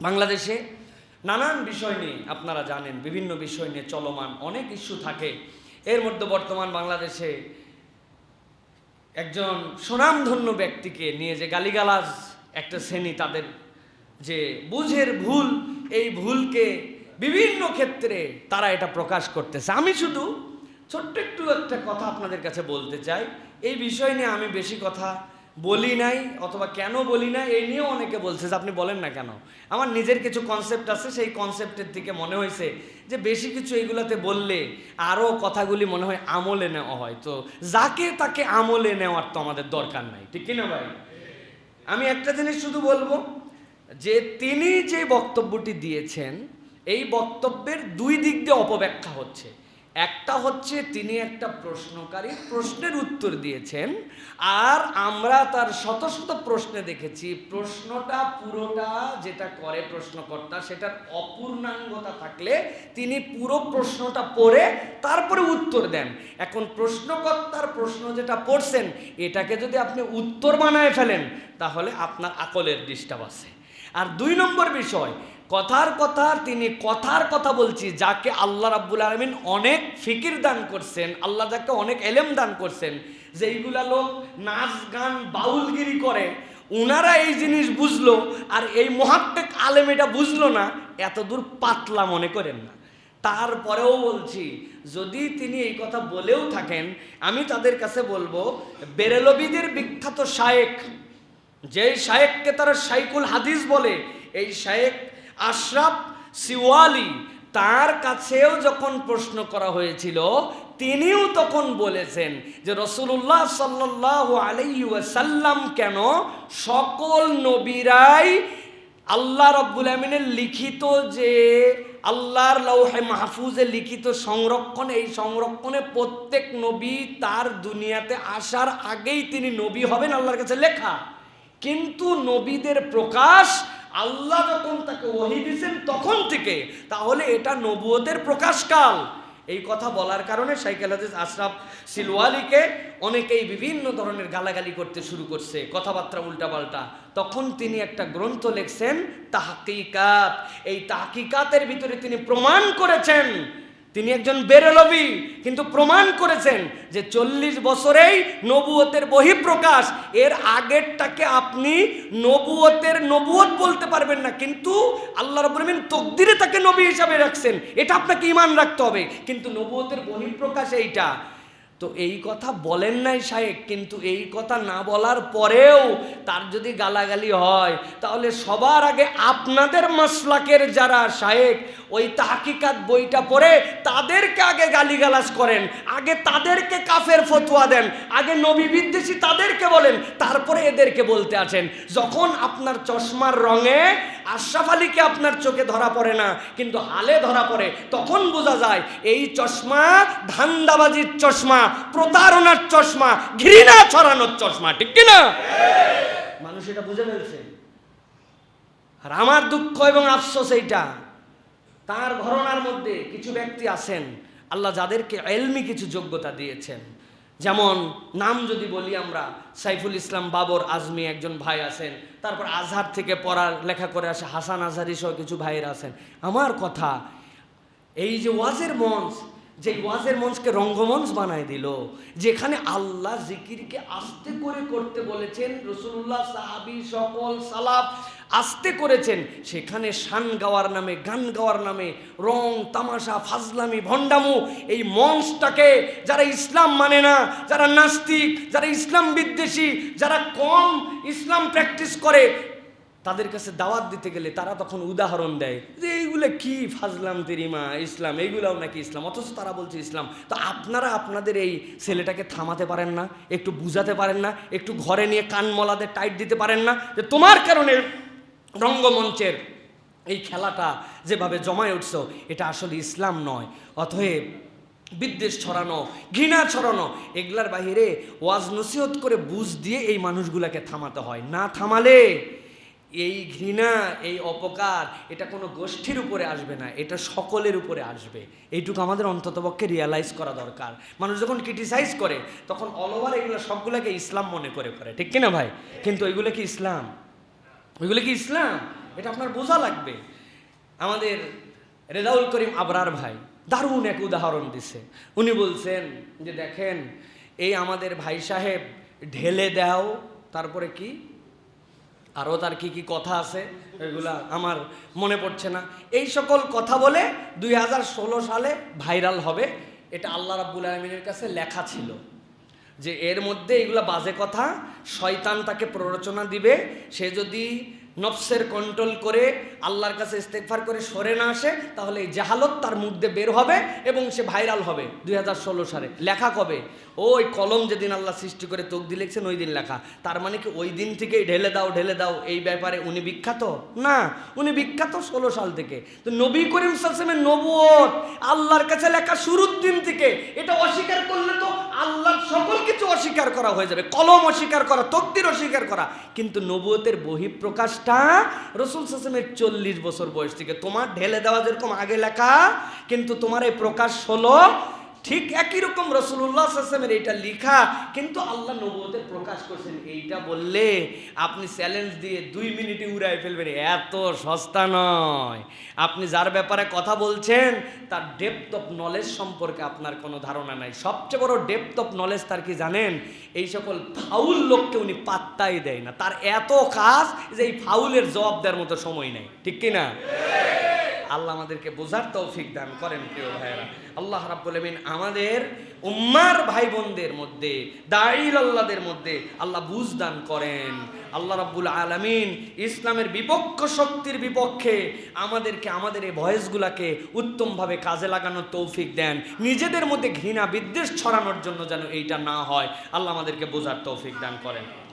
বাংলাদেশে নানান বিষয় নিয়ে আপনারা জানেন, বিভিন্ন বিষয় নিয়ে চলমান অনেক ইস্যু থাকে। এর মধ্যে বর্তমান বাংলাদেশে একজন সুনামধন্য ব্যক্তিকে নিয়ে যে গালিগালাজ একটা শ্রেণি তাদের যে বুঝের ভুল, এই ভুলকে বিভিন্ন ক্ষেত্রে তারা এটা প্রকাশ করতেছে। আমি শুধু ছোট্ট একটু একটা কথা আপনাদের কাছে বলতে চাই। এই বিষয় নিয়ে আমি বেশি কথা বলি নাই অথবা কেন বলি না এই নিয়েও অনেকে বলছে যে আপনি বলেন না কেন। আমার নিজের কিছু কনসেপ্ট আছে, সেই কনসেপ্টের দিকে মনে হয়েছে যে বেশি কিছু এইগুলাতে বললে আরও কথাগুলি মনে হয় আমলে নেওয়া হয়। তো যাকে তাকে আমলে নেওয়ার তো আমাদের দরকার নাই, ঠিক কিনা ভাই? আমি একটা জিনিস শুধু বলব যে তিনি যে বক্তব্যটি দিয়েছেন, এই বক্তব্যের দুই দিক দিয়ে অপব্যাখ্যা হচ্ছে। একটা হচ্ছে তিনি একটা প্রশ্নকারী, প্রশ্নের উত্তর দিয়েছেন, আর আমরা তার শত শত প্রশ্নে দেখেছি, প্রশ্নটা পুরোটা যেটা করে প্রশ্নকর্তা, সেটার অপূর্ণাঙ্গতা থাকলে তিনি পুরো প্রশ্নটা পড়ে তারপরে উত্তর দেন। এখন প্রশ্নকর্তার প্রশ্ন যেটা পড়ছেন, এটাকে যদি আপনি উত্তর বানায় ফেলেন, তাহলে আপনার আকলের ডিস্টার্ব আছে। আর দুই নম্বর বিষয় কথার কথা, তিনি কথার কথা বলছি, যাকে আল্লাহ রাব্বুল আলমিন অনেক ফিকির দান করছেন, আল্লাহ যাকে অনেক এলেম দান করছেন, যে এইগুলা লোক নাচ, গান, বাউলগিরি করে, উনারা এই জিনিস বুঝলো, আর এই মহাত্মেক আলেম এটা বুঝলো না এত দূর পাতলা মনে করেন না। তারপরেও বলছি, যদি তিনি এই কথা বলেও থাকেন, আমি তাদের কাছে বলব, বেরেলবিদের বিখ্যাত শায়েক যে শায়েককে তারা শাইকুল হাদিস বলে, এই শায়েক আশরাফ সিওয়ালি তার কাছেও যখন প্রশ্ন করা হয়েছিল, তিনিও তখন বলেছেন যে রসুল্লাহ সাল্লাহ আলাইসাল্লাম কেন সকল নবীরাই আল্লাহ রব্বুল আমিনের লিখিত যে আল্লাহর লৌহে মাহফুজে লিখিত সংরক্ষণ, এই সংরক্ষণে প্রত্যেক নবী তার দুনিয়াতে আসার আগেই তিনি নবী হবেন আল্লাহর কাছে লেখা। কিন্তু নবীদের প্রকাশ আল্লাহ যখন তাকে ওহি দিয়েছেন তখন থেকে, তাহলে এটা নবুয়তের প্রকাশকাল। এই কথা বলার কারণে সাইকেল হাদিস আশরাফ সিলওয়ালিকে অনেকেই বিভিন্ন ধরনের গালাগালি করতে শুরু করছে, কথাবার্তা উল্টাপাল্টা। তখন তিনি একটা গ্রন্থ লিখছেন তাহকিকাত। এই তাহকিকাতের ভিতরে তিনি প্রমাণ করেছেন তিনি একজন বেরেলবি কিন্তু প্রমাণ করেছেন যে চল্লিশ বছরেই নবুয়তের বহিঃপ্রকাশ, এর আগেরটাকে আপনি নবুয়তের নবুয়ত বলতে পারবেন না, কিন্তু আল্লাহ রবীন্দিন তকদিরে তাকে নবী হিসাবে রাখছেন। এটা আপনাকে ইমান রাখতে হবে। কিন্তু নবুয়তের বহিঃপ্রকাশ এইটা তো এই কথা বলেন নাই শায়েক কিন্তু এই কথা না বলার পরেও তার যদি গালাগালি হয়, তাহলে সবার আগে আপনাদের মাসলাকের যারা শায়েক ওই তাহকিকাত বইটা পড়ে তাদেরকে আগে গালিগালাজ করেন, আগে তাদেরকে কাফের ফতুয়া দেন, আগে নবী বিদ্বেষী তাদেরকে বলেন, তারপরে এদেরকে বলতে আছেন। যখন আপনার চশমার রঙে আশরাফ আলীকে আপনার চোখে ধরা পড়ে না, কিন্তু হালে ধরা পড়ে, তখন বোঝা যায় এই চশমা ধান্দাবাজির চশমা প্রতারণার চশমা, ঘৃণা ছড়ানোর চশমা, ঠিক কিনা? মানুষ এটা বুঝে ফেলছে। আর আমার দুঃখ এবং আফসোস এইটা, তার ঘরনার মধ্যে কিছু ব্যক্তি আছেন, আল্লাহ যাদেরকে এলমি কিছু যোগ্যতা দিয়েছেন। যেমন নাম যদি বলি আমরা, সাইফুল ইসলাম বাবর আজমি একজন ভাই আছেন, তারপর আজহার থেকে পড়ার লেখা করে আসে হাসান আজহারি সহ কিছু ভাইয়ের আছেন। আমার কথা, এই যে ওয়াজের মঞ্চ যে ওয়াজের মঞ্চকে রঙ্গমঞ্চ বানায় দিল, যেখানে আল্লাহ জিকিরকে আস্তে করে করতে বলেছেন, রসুল্লাহ, সাহাবি সকল সালাফ আস্তে করেছেন, সেখানে শান গাওয়ার নামে, গান গাওয়ার নামে, রং, তামাশা, ফাজলামি, ভণ্ডামু, এই মঞ্চটাকে যারা ইসলাম মানে না, যারা নাস্তিক, যারা ইসলাম বিদ্বেষী, যারা কম ইসলাম প্র্যাকটিস করে তাদের কাছে দাওয়াত দিতে গেলে তারা তখন উদাহরণ দেয় যে, এইগুলো কি ফাজলাম তেরিমা ইসলাম? এইগুলাও নাকি ইসলাম? অথচ তারা বলছে ইসলাম। তো আপনারা আপনাদের এই ছেলেটাকে থামাতে পারেন না, একটু বুঝাতে পারেন না, একটু ঘরে নিয়ে কান মলাদের টাইট দিতে পারেন না, যে তোমার কারণে রঙ্গমঞ্চের এই খেলাটা যেভাবে জমায় উঠছ, এটা আসলে ইসলাম নয়। অতএব বিদ্বেষ ছড়ানো, ঘৃণা ছড়ানো, এগুলার বাহিরে ওয়াজ নসিহত করে বুঝ দিয়ে এই মানুষগুলাকে থামাতে হয়। না থামালে এই ঘৃণা, এই অপকার, এটা কোনো গোষ্ঠীর উপরে আসবে না, এটা সকলের উপরে আসবে। এইটুকু আমাদের অন্ততপক্ষে রিয়ালাইজ করা দরকার। মানুষ যখন ক্রিটিসাইজ করে, তখন অল ওভার এগুলো সবগুলোকে ইসলাম মনে করে করে, ঠিক কিনা ভাই? কিন্তু ওইগুলো কি ইসলাম? ওইগুলো কি ইসলাম? এটা আপনার বোঝা লাগবে। আমাদের রেজাউল করিম আবরার ভাই দারুণ এক উদাহরণ দিছে। উনি বলছেন যে, দেখেন, এই আমাদের ভাই সাহেব ঢেলে দাও, তারপরে কি? আরও তার কি কি কথা আছে, এগুলা আমার মনে পড়ছে না। এই সকল কথা বলে দুই হাজার ষোলো সালে ভাইরাল হবে, এটা আল্লাহ রাব্বুল আলমিনের কাছে লেখা ছিল। যে এর মধ্যে এগুলা বাজে কথা, শয়তান তাকে প্ররোচনা দিবে, সে যদি নফসের কন্ট্রোল করে আল্লাহর কাছে ইস্তেকফার করে সরে না আসে, তাহলে এই জাহালত তার মধ্যে বের হবে এবং সে ভাইরাল হবে দুই হাজার ষোলো সালে। লেখা কবে? ওই কলম যেদিন আল্লাহ সৃষ্টি করে তকদি লিখছেন, ওই দিন লেখা। তার মানে কি ওই দিন থেকেই ঢেলে দাও ঢেলে দাও, এই ব্যাপারে উনি বিখ্যাত? না, উনি বিখ্যাত ষোলো সাল থেকে। তো নবী করিম সালসামের নবুয়ত আল্লাহর কাছে লেখা শুরুর দিন থেকে, এটা অস্বীকার অস্বীকার করা হয়ে যাবে, কলম অস্বীকার করা, তকদির অস্বীকার করা। কিন্তু নবুয়তের বহিঃপ্রকাশটা রসুল সাসেমের চল্লিশ বছর বয়স থেকে, তোমার ঢেলে দেওয়া যেরকম আগে লেখা, কিন্তু তোমার এই প্রকাশ হলো ঠিক একই রকম রসুল্লাহ আসলামের এইটা লিখা, কিন্তু আল্লাহ নবুয়তের প্রকাশ করছেন এইটা বললে আপনি চ্যালেঞ্জ দিয়ে দুই মিনিটে উড়াই ফেলবেন, এত সস্তা নয়। আপনি যার ব্যাপারে কথা বলছেন, তার ডেপথ অফ নলেজ সম্পর্কে আপনার কোনো ধারণা নাই। সবচেয়ে বড় ডেপথ অফ নলেজ তার কি জানেন? এই সকল ফাউল লোককে উনি পাত্তাই দেয় না। তার এত কাজ যে এই ফাউলের জবাব দেওয়ার মতো সময় নেই। ঠিক কি না আল্লাহ আমাদেরকে বোঝার তৌফিক দান করেন প্রিয় ভাইয়েরা। আল্লাহ রাব্বুল আমিন আমাদের উম্মার ভাই বোনদের মধ্যে দাইল আল্লাহদের মধ্যে আল্লাহ বুঝ দান করেন। আল্লাহ রাব্বুল আলামিন ইসলামের বিপক্ষ শক্তির বিপক্ষে আমাদেরকে, আমাদের এই ভয়েসগুলাকে উত্তমভাবে কাজে লাগানোর তৌফিক দেন। নিজেদের মধ্যে ঘৃণা, বিদ্বেষ ছড়ানোর জন্য যেন এইটা না হয়। আল্লাহ আমাদেরকে বোঝার তৌফিক দান করেন।